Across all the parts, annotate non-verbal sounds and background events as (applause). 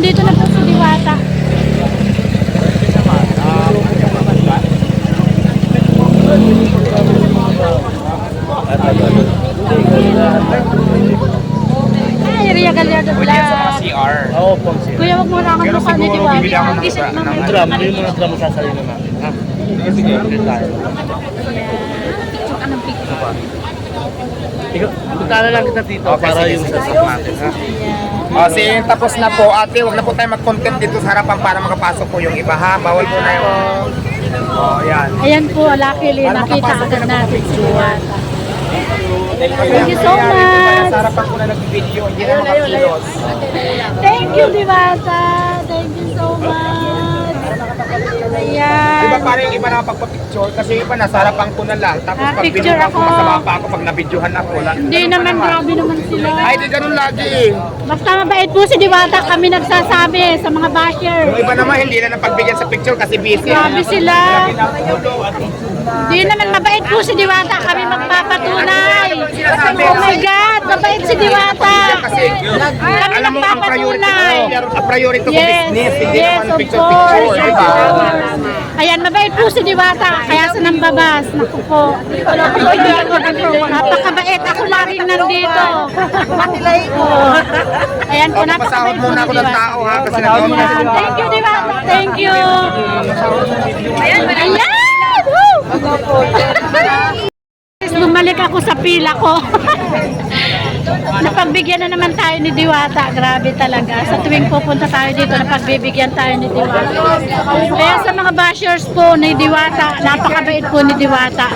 nandito na po si Diwata. Ay, Ria Gallardo Pwede yan sa mga Vlog. CR. Oo, siya. Kuya, wag mo na kang Pero mukha ni siguro bibili ako ng Isip isa- mo ng na. Drum, yung mga drum sasalina natin, ha? Sige, sige tayo. Anong picture? Ikaw, punta na lang kita dito para yung sige. sa natin, ha? Ayan. O, sige, tapos na po. Ate, wag na po tayo mag-content dito sa harapan para makapasok po yung iba, ha? Bawal po na yung... O, yan. Ayan po, luckily, Para nakita makapasok agad na natin si Diwata. Thank you so much. Sa harapan ko na nag-video, hindi na makakilos. Thank you, Diwata. Thank you so much. Ayan. Di ba parang yung iba nakapagpa-picture? Kasi yung iba nasa harapan ko na lang. Tapos Ah, pag picture binuha ko, ako. masama pa ako pag nabidyohan ako. Hindi pa naman, grabe naman sila. Ay, di ganun lagi. Basta mabait po si Diwata, kami nagsasabi sa mga basher. Yung iba naman hindi na napagbigyan sa picture kasi busy. Grabe sila. Hindi naman mabait po si Diwata, kami magpapatunay. Oh my God, mabait si Diwata. Kasi Kami alam mo ang priority ko, ang priority ko Yes, business, hindi yes, naman picture course. picture, di ba? Ayan, mabait po si Diwata, kaya sa nambabas. Naku po. Napakabait. Ako laging nandito. Oh. Ayan po, napakabait po muna ako ng Diwata. tao ha, kasi nagawin na Ayan, thank you, Diwata. Thank you. Ayan, ayan. Woo! Bumalik ako sa pila ko. (laughs) Napagbigyan na naman tayo ni Diwata. Grabe talaga. Sa tuwing pupunta tayo dito, napagbibigyan tayo ni Diwata. Kaya sa mga bashers po ni Diwata, napakabait po ni Diwata.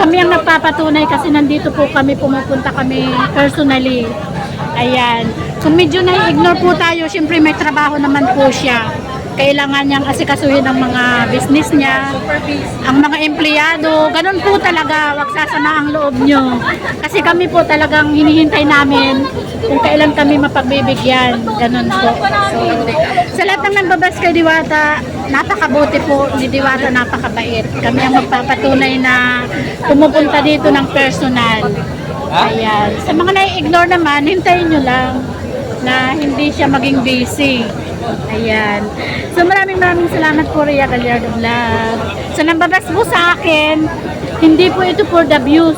Kami ang nagpapatunay kasi nandito po kami, pumupunta kami personally. Ayan. Kung medyo na-ignore po tayo, syempre may trabaho naman po siya. Kailangan niyang asikasuhin ang mga business niya, ang mga empleyado. Ganun po talaga, wag sasama ang loob niyo. Kasi kami po talagang hinihintay namin kung kailan kami mapagbibigyan. Ganun po. So, sa lahat ng nambabas kay Diwata, napakabuti po ni Diwata, napakabait. Kami ang magpapatunay na pumupunta dito ng personal. Ayan. Sa mga nai-ignore naman, hintayin nyo lang na hindi siya maging busy. Ayan. So maraming maraming salamat po Rhea Gallardo Vlog. So nambabas po sa akin, hindi po ito for the views.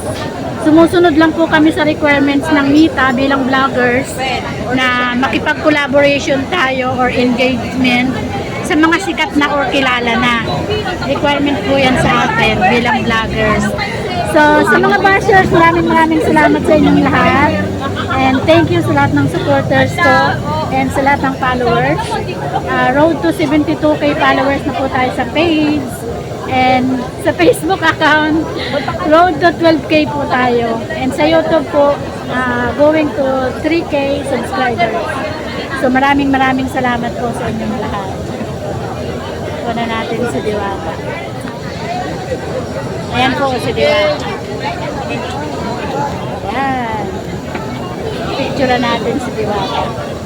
Sumusunod lang po kami sa requirements ng Mita bilang vloggers na makipag-collaboration tayo or engagement sa mga sikat na or kilala na. Requirement po yan sa atin bilang vloggers. So, sa mga bashers, maraming maraming salamat sa inyong lahat. And thank you sa lahat ng supporters ko and sa lahat ng followers. Uh, road to 72k followers na po tayo sa page. And sa Facebook account, road to 12k po tayo. And sa YouTube po, uh, going to 3k subscribers. So maraming maraming salamat po sa inyong lahat. Kuna natin si Diwata. Ayan po si Diwata. Ayan. Picture natin si Diwata.